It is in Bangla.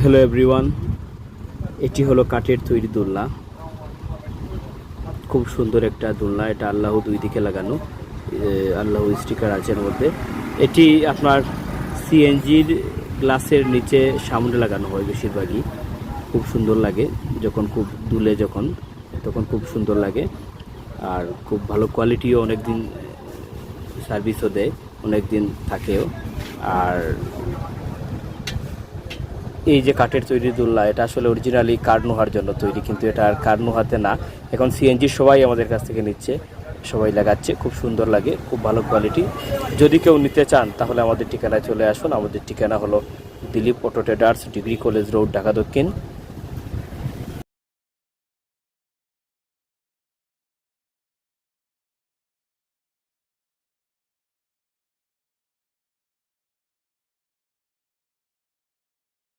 হ্যালো এভরিওয়ান এটি হলো কাঠের তৈরি দোলনা। খুব সুন্দর একটা দোলনা। এটা আল্লাহ দুই দিকে লাগানো। আল্লাহ স্টিকার আছে মধ্যে। এটি আপনার সিএনজির গ্লাসের নিচে সামনে লাগানো হয় বেশিরভাগই। খুব সুন্দর লাগে। যখন খুব দুলে যখন, তখন খুব সুন্দর লাগে। আর খুব ভালো কোয়ালিটিও অনেক দিন সার্ভিসও দেয় অনেক দিন থাকেও। আর এই যে কাঠের তৈরি দোলনা এটা আসলে অরিজিনালি কার্নুহার জন্য তৈরি, কিন্তু এটা আর কার্নুহাতে না। এখন সিএনজি সবাই আমাদের কাছ থেকে নিচ্ছে, সবাই লাগাচ্ছে, খুব সুন্দর লাগে, খুব ভালো কোয়ালিটি যদি কেউ নিতে চান, তাহলে আমাদের ঠিকানায় চলে আসুন। আমাদের ঠিকানা হলো Dilip auto traders degree college road, Dhaka দক্ষিণ।